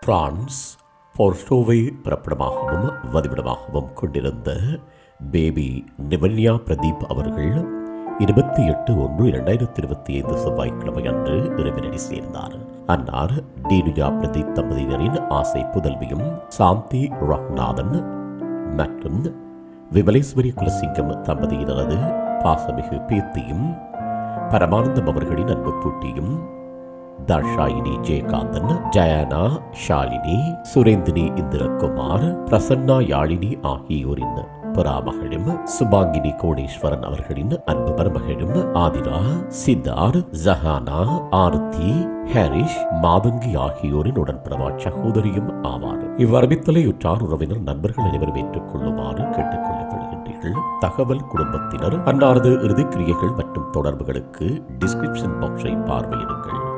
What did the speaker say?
France போர்டோவை பிறப்பிடமாகவும் வதிவிடமாகவும் கொண்டிருந்த baby நிவன்யா Pradeep அவர்கள் இருபத்தி எட்டு ஒன்று இரண்டாயிரத்தி இருபத்தி ஐந்து செவ்வாய்க்கிழமை அன்று இறைவனடி சேர்ந்தார். அன்னார் டீனுஜா பிரதீப் தம்பதியினரின் ஆசை புதல்வியும் சாந்தி ரஹ்நாதன் மற்றும் விமலேஸ்வரி குலசிங்கம் தம்பதியினரது பாசமிகு பேத்தியும் பரமானந்தம் அவர்களின் அன்பு பூட்டியும் தர்ஷாயினி ஜெயகாந்தன் ஜயானா ஷாலினி சுரேந்தினி இந்திரகுமார் பிரசன்னா யாழினி ஆகியோரின் பராமகளும் சுபாங்கினி கோடீஸ்வரன் அவர்களின் அன்பு மருமகளும் ஆதிரா சித்தார் ஜஹானா ஆர்த்தி ஹாரிஷ் மாதங்கி ஆகியோரின் உடன்பிறவா சகோதரியும் ஆவார். இவ்வரவித்தலை உற்றார் உறவினர் நண்பர்கள் அனைவரும் ஏற்றுக்கொள்ளுமாறு கேட்டுக் கொள்ளப்படுகின்றீர்கள் தகவல் குடும்பத்தினர் அன்னாரது இறுதிக்கிரியைகள் மற்றும் தொடர்புகளுக்கு டிஸ்கிரிப்ஷன் பாக்ஸை பார்வையிடுங்கள்.